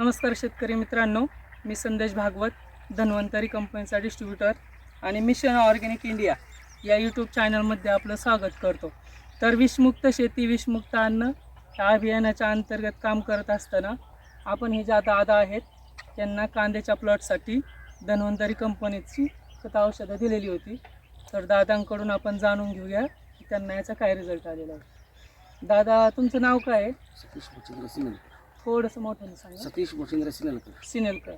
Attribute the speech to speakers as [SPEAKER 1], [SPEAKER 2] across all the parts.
[SPEAKER 1] नमस्कार शेतकरी मित्रांनो मी संदेश भागवत धन्वंतरी कंपनीचा डिस्ट्रीब्युटर आणि मिशन ऑर्गॅनिक इंडिया या यूट्यूब चॅनलमध्ये आपलं स्वागत करतो. तर विषमुक्त शेती विषमुक्त अन्न या अभियानाच्या अंतर्गत काम करत असताना आपण हे ज्या दादा आहेत त्यांना कांद्याच्या प्लॉटसाठी धन्वंतरी कंपनीची खत औषधं दिलेली होती. तर दादांकडून आपण जाणून घेऊया की त्यांना याचा काय रिझल्ट आलेला आहे दादा तुमचं नाव काय आहे? थोडंसं मोठं सांगा
[SPEAKER 2] सतीश मच्छिंद्र सिनेलकर
[SPEAKER 1] सिनेलकर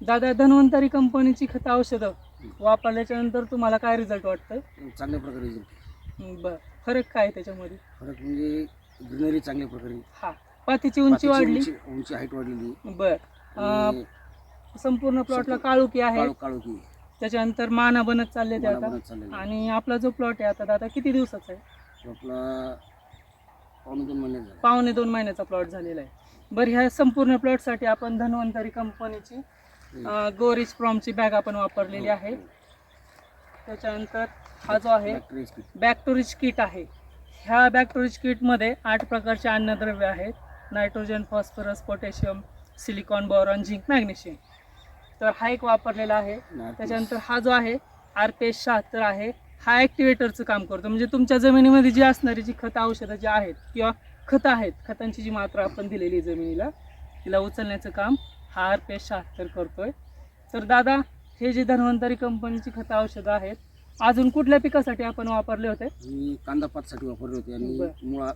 [SPEAKER 1] दादा धन्वंतरी कंपनीची खत औषधं वापरल्याच्या नंतर तुम्हाला काय रिझल्ट वाटतं?
[SPEAKER 2] चांगल्या प्रकारे रिझल्ट
[SPEAKER 1] बर. फरक काय आहे त्याच्यामध्ये?
[SPEAKER 2] फरक म्हणजे ग्रीनरी चांगल्या प्रकारे.
[SPEAKER 1] हा. पातीची उंची
[SPEAKER 2] पातीची
[SPEAKER 1] वाढली?
[SPEAKER 2] उंची उंची हाईट वाढलेली
[SPEAKER 1] बर.
[SPEAKER 2] आणि
[SPEAKER 1] संपूर्ण प्लॉटला
[SPEAKER 2] संपूर्ण-
[SPEAKER 1] काळुकी आहे.
[SPEAKER 2] काळू काळोखी
[SPEAKER 1] त्याच्यानंतर माना बनत चालले ते आता.
[SPEAKER 2] बनत चाललेली
[SPEAKER 1] आणि आपला जो प्लॉट आहे आता दादा किती दिवसाचा आहे?
[SPEAKER 2] आपला पावणे दोन महिन्यात झाला.
[SPEAKER 1] पावणे दोन महिन्याचा प्लॉट झालेला आहे. बरं ह्या संपूर्ण प्लॉटसाठी आपण धन्वंतरी कंपनीची गोरिज प्रॉमची बॅग आपण वापरलेली आहे. त्याच्यानंतर हा जो आहे. बॅक्टोरिज किट आहे. ह्या बॅक्टोरिज किटमध्ये आठ प्रकारचे अन्नद्रव्य आहेत. Nitrogen phosphorus potassium silicon boron zinc magnesium तर हा एक वापरलेला आहे. त्याच्यानंतर हा जो आहे आर पी एस शहात्तर आहे. हा ॲक्टिवेटरचं काम करतो. म्हणजे तुमच्या जमिनीमध्ये जी असणारी जी खतं औषधं जी आहेत किंवा खतं आहेत. खतांची जी मात्रा आपण दिलेली जमिनीला तिला उचलण्याचं काम हा आर पी एस शहात्तर करतोय. तर दादा हे जे धन्वंतरी कंपनीची खतं औषधं आहेत अजून कुठल्या पिकासाठी आपण वापरले होते?
[SPEAKER 2] मी कांदा पातसाठी वापरले होते आणि. मुळा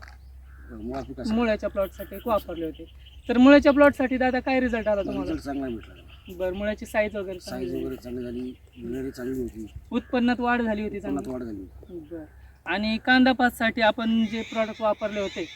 [SPEAKER 2] मुळा पिकासाठी.
[SPEAKER 1] मुळ्याच्या प्लॉटसाठी वापरले होते. तर मुळ्याच्या प्लॉटसाठी दादा काय रिझल्ट आला तुम्हाला?
[SPEAKER 2] रिझल्ट चांगला भेटला
[SPEAKER 1] बरं मुळ्याची साईज वगैरे
[SPEAKER 2] साईज
[SPEAKER 1] चांगली
[SPEAKER 2] वगैरे चांगली झाली चांगली होती.
[SPEAKER 1] उत्पन्नात वाढ झाली होती
[SPEAKER 2] उत्पन्नात
[SPEAKER 1] चांगली
[SPEAKER 2] वाढ झाली
[SPEAKER 1] बरं. आणि कांदा पाचसाठी आपण जे प्रॉडक्ट वापरले होते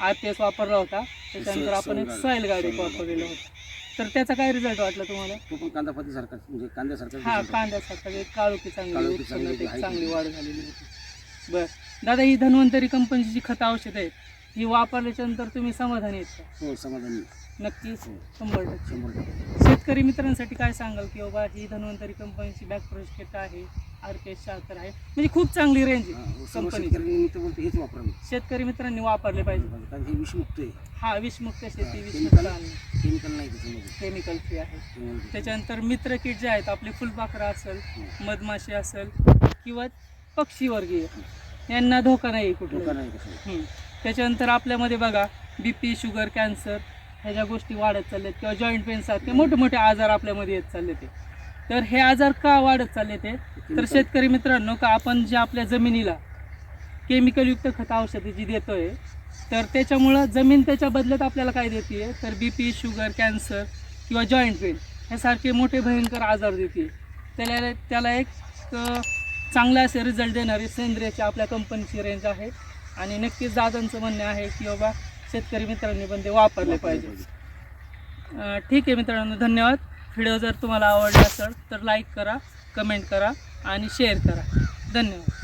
[SPEAKER 1] आर पी एस वापरला होता. त्याच्यानंतर आपण एक
[SPEAKER 2] सॉईल
[SPEAKER 1] गाडी. वापरलेलं होतं. तर त्याचा काय रिझल्ट वाटला तुम्हाला?
[SPEAKER 2] तो पण कांदा पातीसारखा म्हणजे कांद्यासारखा
[SPEAKER 1] हा. कांद्यासारखा एक काळोखी चांगली
[SPEAKER 2] काळोखी
[SPEAKER 1] उत्पन्नात
[SPEAKER 2] चांगली,
[SPEAKER 1] एक चांगली. वाढ झालेली होती. बरं. दादा ही धन्वंतरी कंपनीची जी खतं औषध आहेत. ही वापरल्याच्या नंतर तुम्ही समाधानी आहेत का?
[SPEAKER 2] हो समाधानी.
[SPEAKER 1] नक्कीच.
[SPEAKER 2] हो.
[SPEAKER 1] शंभर टक्के.
[SPEAKER 2] शंभर टक्के.
[SPEAKER 1] शेतकरी मित्रांसाठी काय सांगाल की बाबा ही धन्वंतरी कंपनीची बॅक प्रोजेक्ट आहे आर शहात्तर आहे. म्हणजे खूप चांगली रेंज आहे
[SPEAKER 2] बोलतो हेच वापरावे.
[SPEAKER 1] शेतकरी मित्रांनी वापरले पाहिजे.
[SPEAKER 2] कारण हे विषमुक्त आहे.
[SPEAKER 1] हा विषमुक्त शेती विषमुक्त
[SPEAKER 2] केमिकल नाही त्याच्यामध्ये.
[SPEAKER 1] केमिकल फ्री आहे. त्याच्यानंतर मित्र किट जे आहेत आपले फुलपाखरं असेल. मधमाशी असेल किंवा पक्षी वर्गीय यांना धोका नाही
[SPEAKER 2] धोका
[SPEAKER 1] कुठला
[SPEAKER 2] नाही.
[SPEAKER 1] त्याच्यानंतर आपल्यामध्ये बघा बी पी शुगर कॅन्सर ह्या ज्या गोष्टी वाढत चालल्यात किंवा जॉईंट पेन्स आहेत ते मोठे मोठे आजार आपल्यामध्ये येत चालले ते. तर हे आजार का वाढत चालले ते? तर शेतकरी मित्रांनो का आपण जे आपल्या जमिनीला केमिकलयुक्त खत औषधे जी देतोय तर त्याच्यामुळं जमीन त्याच्या बदल्यात आपल्याला काय देते तर बी पी शुगर कॅन्सर किंवा जॉईंट पेन ह्यासारखे मोठे भयंकर आजार देते त्याला त्याला एक चांगला असे रिझल्ट देणारी सेंद्रियाची आपल्या कंपनीची रेंज आहे. आणि नक्कीच दादांचं म्हणणं आहे की बाबा शेतकरी मित्रांनी पण ते वापरले पाहिजे. ठीक आहे मित्रांनो धन्यवाद. व्हिडिओ जर तुम्हाला आवडला असेल तर लाईक करा कमेंट करा आणि शेअर करा. धन्यवाद.